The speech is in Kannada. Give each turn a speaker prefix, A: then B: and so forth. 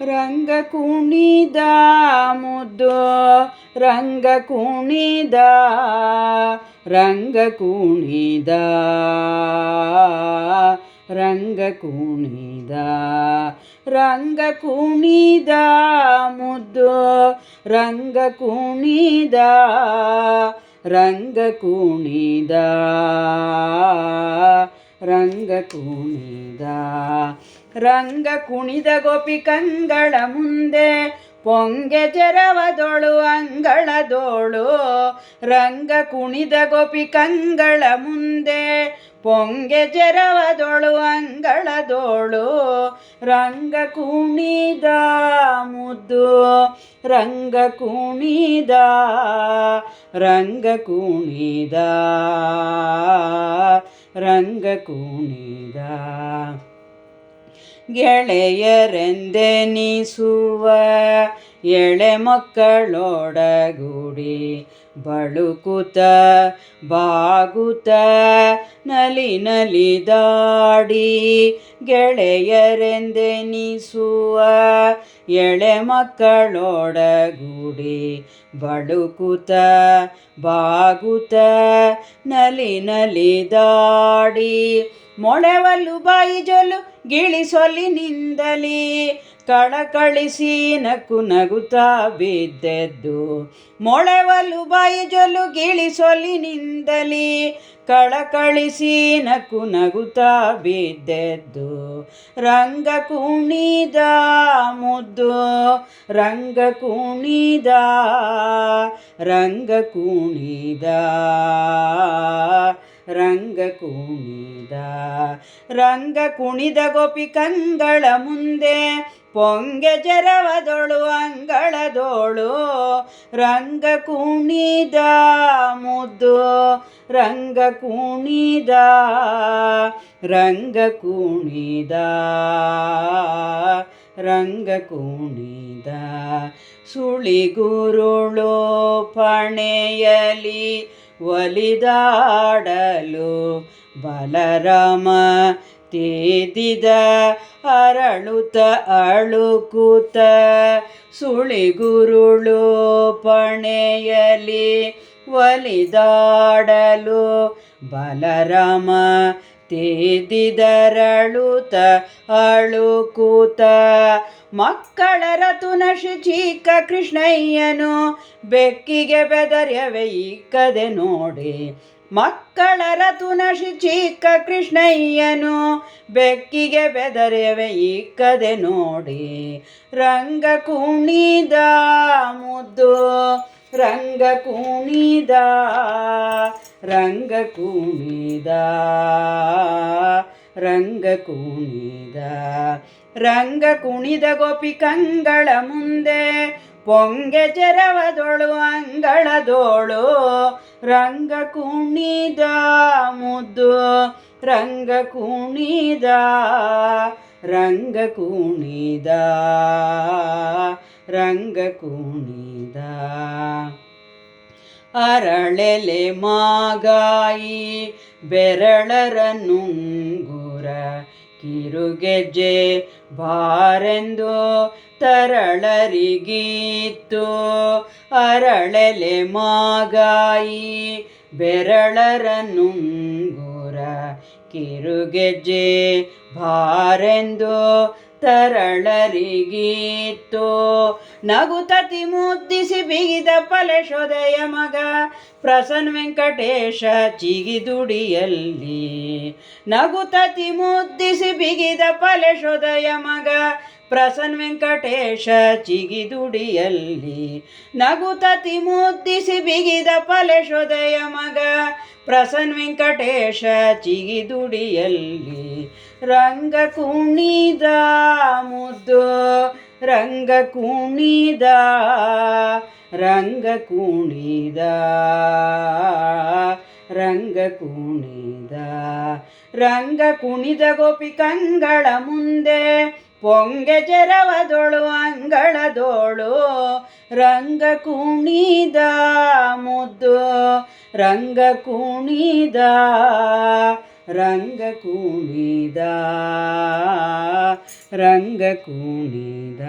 A: ರಂಗ ಕುಣಿದ ಮುದ್ದು ರಂಗ ಕುಣಿದ ರಂಗ ಕುಣಿದ ರಂಗ ಕುಣಿದ ರಂಗ ಕುಣಿದ ಮುದ್ದು ರಂಗ ಕುಣಿದ ರಂಗ ಕುಣಿದ ರಂಗ ಕುಣಿದ ರಂಗ ಕುಣಿದ ಗೋಪಿ ಕಂಗಳ ಮುಂದೆ ಪೊಂಗೆ ಚೆರವದೊಳು ಅಂಗಳದೋಳು, ರಂಗ ಕುಣಿದ ಗೋಪಿ ಕಂಗಳ ಮುಂದೆ. ಪೊಂಗೆ ಚೆರವದೊಳು ಅಂಗಳದೋಳು, ರಂಗ ಕುಣಿದ ಮುದ್ದು. ರಂಗ ಕುಣಿದ ರಂಗ ಕುಣಿದ ರಂಗ ಕುಣಿದ. ಗೆಳೆಯರೆಂದೆನಿಸುವ ಎಳೆ ಮಕ್ಕಳೊಡಗೂಡಿ ಬಳುಕುತ ಬಾಗುತ ನಲಿ ನಲಿದಾಡಿ ಗೆಳೆಯರೆಂದೆನಿಸುವ ಎಳೆ ಮಕ್ಕಳೊಡಗೂಡಿ ಬಳುಕುತ ಬಾಗುತ ನಲಿ ನಲಿದಾಡಿ ಮೊಳೆವಲು ಬಾಯಿ ಜೊಲು ಗಿಳಿಸೊಲಿನಿಂದಲಿ ಕಳಕಳಿಸಿ ನಕ್ಕು ನಗುತ್ತಾ ಬಿದ್ದೆದ್ದು. ಮೊಳೆವಲು ಬಾಯಿ ಜೊಲು ಗಿಳಿಸೊಲಿನಿಂದಲಿ ಕಳಕಳಿಸಿ ನಕ್ಕು ನಗುತ್ತಾ ಬಿದ್ದೆದ್ದು. ರಂಗ ಕುಣಿದ ಮುದ್ದು. ರಂಗ ಕುಣಿದ. ರಂಗ ಕುಣಿದ. ರಂಗ ಕುಣಿದ ರಂಗ ಕುಣಿದ ಗೋಪಿ ಕಂಗಳ ಮುಂದೆ, ಪೊಂಗೆ ಜರವದೊಳು ಅಂಗಳದೋಳು. ರಂಗ ಕುಣಿದ ಮುದ್ದು, ರಂಗ ಕುಣಿದ ರಂಗ ಕುಣಿದ ರಂಗ ಕುಣಿದ. ಸುಳಿಗುರುಳು ಪಣೆಯಲಿ ಒಲಿದಾಡಲು ಬಲರಾಮ ತೇದಿದ ಅರಳುತ ಅಳುಕುತ ಸುಳಿಗುರುಳು ಪಣೆಯಲಿ ಒಲಿದಾಡಲು ಬಲರಾಮ ತೀದಿದರಳುತ ಅಳುಕೂತ ಮಕ್ಕಳ ತುನಶಿ ಚೀಕ ಕೃಷ್ಣಯ್ಯನು ಬೆಕ್ಕಿಗೆ ಬೆದರ್ಯವೆ ಇಕ್ಕದೆ ನೋಡಿ ಮಕ್ಕಳ ರತುನಶಿ ಚಿಕ್ಕ ಕೃಷ್ಣಯ್ಯನು. ಬೆಕ್ಕಿಗೆ ಬೆದರೆವೆ ಇಕ್ಕದೆ ನೋಡಿ. ರಂಗ ಕುಣಿದ ಮುದ್ದು, ರಂಗ ಕುಣಿದ ರಂಗ ಕುಣಿದ ರಂಗ ಕುಣಿದ. ರಂಗ ಕುಣಿದ ಗೋಪಿ ಕಂಗಳ ಮುಂದೆ ಪೊಂಗೆ ಚೆರವದೊಳು ಅಂಗಳದೋಳು, ರಂಗ ಕುಣಿದ ಮುದ್ದು, ರಂಗ ಕುಣಿದ ರಂಗ ಕುಣಿದ ರಂಗ ಕುಣಿದ. ಅರಳೆಲೆ ಮಾಗಾಯಿ ಬೆರಳರ ನುಂಗುರ ಕಿರುಗೆಜ್ಜೆ ಬಾರೆಂದು ತರಳರಿಗೀತ್ತು. ಅರಳೆಲೆ ಮಾಗಾಯಿ ಬೆರಳರ ನುಂಗುರ ಕಿರುಗೆಜ್ಜೆ ಬಾರೆಂದು ತರಳರಿಗೀತ್ತು. ನಗುತತಿ ಮುದ್ದಿಸಿ ಬಿಗಿದ ಫಲಶೋದಯ ಮಗ ಪ್ರಸನ್ ವೆಂಕಟೇಶ ಚಿಗಿದುಡಿಯಲ್ಲಿ ನಗುತತಿ ಮುದ್ದಿಸಿ ಬಿಗಿದ ಫಲಶೋದಯ ಮಗ. ಪ್ರಸನ್ನ ವೆಂಕಟೇಶ ಚಿಗಿದುಡಿಯಲ್ಲಿ. ನಗುತತಿ ಮುದ್ದಿಸಿ ಬಿಗಿದ ಫಲಶೋದಯ ಮಗ. ಪ್ರಸನ್ನ ವೆಂಕಟೇಶ ಚಿಗಿದುಡಿಯಲ್ಲಿ. ರಂಗ ಕುಣಿದ ಮುದ್ದು, ರಂಗ ಕುಣಿದ ರಂಗ ಕುಣಿದ. ರಂಗ ಕುಣಿದ ರಂಗ ಕುಣಿದ ಗೋಪಿ ಕಂಗಳ ಮುಂದೆ, ಪೊಂಗೆ ಜರವದೊಳು ಅಂಗಳದೋಳು, ರಂಗ ಕುಣಿದ ಮುದ್ದು, ರಂಗ ಕುಣಿದ ರಂಗ ಕುಣಿದ ರಂಗ ಕುಣಿದ.